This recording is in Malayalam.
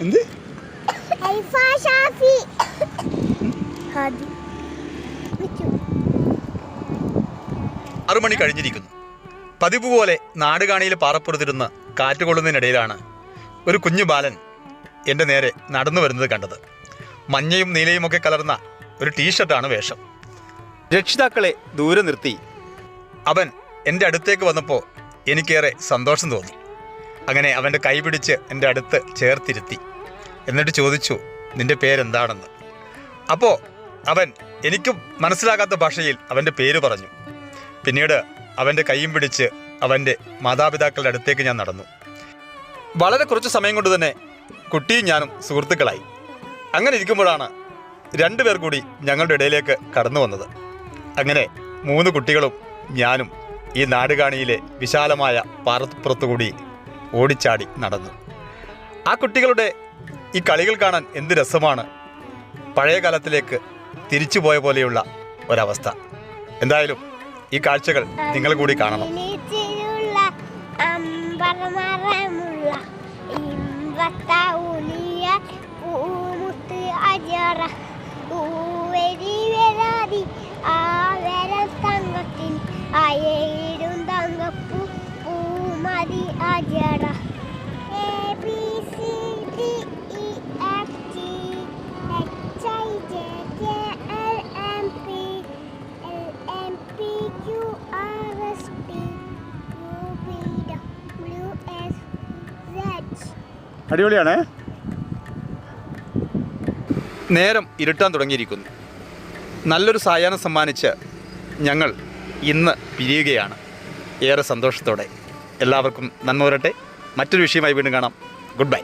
എന്ത്? മണി കഴിഞ്ഞിരിക്കുന്നു. പതിവ് പോലെ നാടുകാണിയിൽ പാറപ്പുറത്തിരുന്ന് കാറ്റുകൊള്ളുന്നതിനിടയിലാണ് ഒരു കുഞ്ഞു ബാലൻ എന്റെ നേരെ നടന്നു വരുന്നത് കണ്ടത്. മഞ്ഞയും നീലയുമൊക്കെ കലർന്ന ഒരു ടീഷർട്ടാണ് വേഷം. രക്ഷിതാക്കളെ ദൂരെ നിർത്തി. അവൻ എന്റെ അടുത്തേക്ക് വന്നപ്പോൾ എനിക്കേറെ സന്തോഷം തോന്നി. അങ്ങനെ അവന്റെ കൈ പിടിച്ച് എന്റെ അടുത്ത് ചേർത്തിരുത്തി. എന്നിട്ട് ചോദിച്ചു നിന്റെ പേരെന്താണെന്ന്? അപ്പോൾ അവൻ എനിക്ക് മനസ്സിലാകാത്ത ഭാഷയിൽ അവന്റെ പേര് പറഞ്ഞു. പിന്നീട് അവന്റെ കൈയും പിടിച്ച് അവന്റെ മാതാപിതാക്കളുടെ അടുത്തേക്ക് ഞാൻ നടന്നു. വളരെ കുറച്ച് സമയം കൊണ്ട് തന്നെ കുട്ടിയും ഞാനും സുഹൃത്തുക്കളായി. അങ്ങനെ ഇരിക്കുമ്പോഴാണ് രണ്ടുപേർ കൂടി ഞങ്ങളുടെ ഇടയിലേക്ക് കടന്നു വന്നത്. അങ്ങനെ മൂന്ന് കുട്ടികളും ഞാനും ഈ നാടുകാണിയിലെ വിശാലമായ പാറപ്പുറത്തുകൂടി ഓടിച്ചാടി നടന്നു. ആ കുട്ടികളുടെ ഈ കളികൾ കാണാൻ എന്ത് രസമാണ്. പഴയ കാലത്തിലേക്ക് തിരിച്ചു പോയ പോലെയുള്ള ഒരവസ്ഥ. എന്തായാലും ഈ കാഴ്ചകൾ നിങ്ങൾ കൂടി കാണണം. ഇനിച്ചിലുള്ള അജറ A B C D E F G H I J K L M P L M P Q R S T U V W S Z. അടിപൊളിയാണേ? നേരം ഇരുട്ടാൻ തുടങ്ങിയിരിക്കുന്നു. നല്ലൊരു സായാഹ്നം സമ്മാനിച്ച് ഞങ്ങൾ ഇന്ന് പിരിയുകയാണ്. ഏറെ സന്തോഷത്തോടെ. എല്ലാവർക്കും നന്മ വരട്ടെ. മറ്റൊരു വിഷയമായി വീണ്ടും കാണാം. Good bye